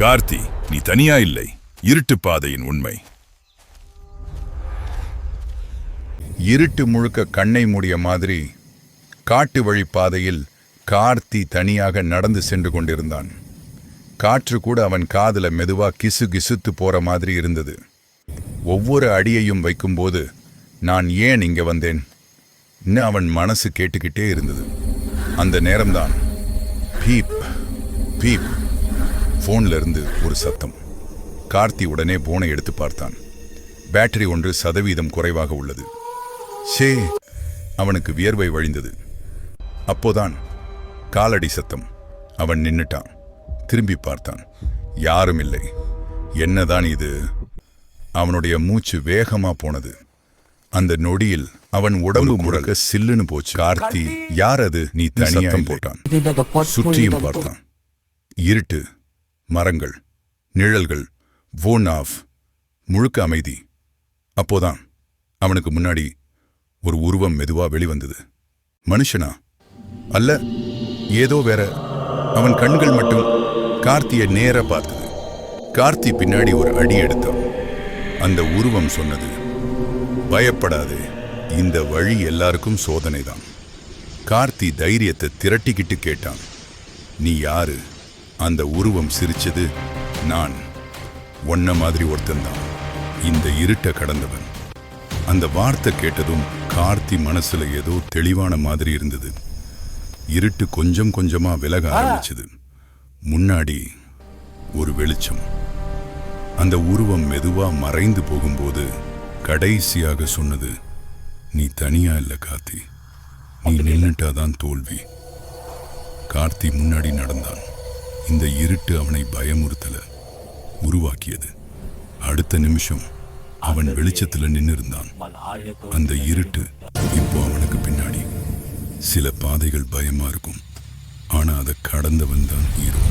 கார்த்தி நீ தனியா இல்லை. இருட்டு பாதையின் உண்மை. இருட்டு முழுக்க கண்ணை மூடிய மாதிரி காட்டு வழி பாதையில் கார்த்தி தனியாக நடந்து சென்று கொண்டிருந்தான். காற்று கூட அவன் காதுல மெதுவா கிசு கிசுத்து போற மாதிரி இருந்தது. ஒவ்வொரு அடியையும் வைக்கும்போது நான் ஏன் இங்க வந்தேன்? இன்னும் அவன் மனசு கேட்டுக்கிட்டே இருந்தது. அந்த நேரம்தான். Beep beep. போன்ல இருந்து ஒரு சத்தம். கார்த்தி உடனே போனை எடுத்து பார்த்தான். பேட்டரி ஒன்று சதவீதம் குறைவாக உள்ளது. ஷே அவனுக்கு வியர்வை வழிந்தது. அப்போதான் காலடி சத்தம். அவன் நின்னுட்டான். திரும்பி பார்த்தான். யாரும் இல்லை. என்னதான் இது? அவனுடைய மூச்சு வேகமா போனது. அந்த நொடியில் அவன் உடம்பு முழுக்க சில்லுன்னு போச்சு. கார்த்தி யார் அது? நீ தனியா போட்டான். சுற்றியும் பார்த்தான். இருட்டு. மரங்கள் நிழல்கள் வோன் ஆஃப் முழுக்க அமைதி. அப்போதான் அவனுக்கு முன்னாடி ஒரு உருவம் மெதுவா வெளிவந்தது. மனுஷனா? அல்ல ஏதோ வேற. அவன் கண்கள் மட்டும் கார்த்தியை நேர பார்த்தது. கார்த்தி பின்னாடி ஒரு அடி எடுத்தான். அந்த உருவம் சொன்னது பயப்படாதே இந்த வழி எல்லாருக்கும் சோதனைதான். கார்த்தி தைரியத்தை திரட்டிக்கிட்டு கேட்டான் நீ யாரு? அந்த உருவம் சிரிச்சது நான் ஒன்ன மாதிரி ஒருத்தன்தான் இந்த இருட்ட கடந்தவன். அந்த வார்த்தை கேட்டதும் கார்த்தி மனசுல ஏதோ தெளிவான மாதிரி இருந்தது. இருட்டு கொஞ்சம் கொஞ்சமா விலக ஆரம்பிச்சது. முன்னாடி ஒரு வெளிச்சம். அந்த உருவம் மெதுவா மறைந்து போகும்போது கடைசியாக சொன்னது நீ தனியா இல்ல கார்த்தி. நீ நின்னுட்டாதான் தோல்வி. கார்த்தி முன்னாடி நடந்தான். இந்த இருட்டு அவனை பயமுறுத்தல உருவாக்கியது. அடுத்த நிமிஷம் அவன் வெளிச்சத்துல நின்னு இருந்தான் அந்த இருட்டு இப்போ அவனுக்கு பின்னாடி. சில பாதைகள் பயமா இருக்கும். ஆனா அதை கடந்து தான் ஹீரோ.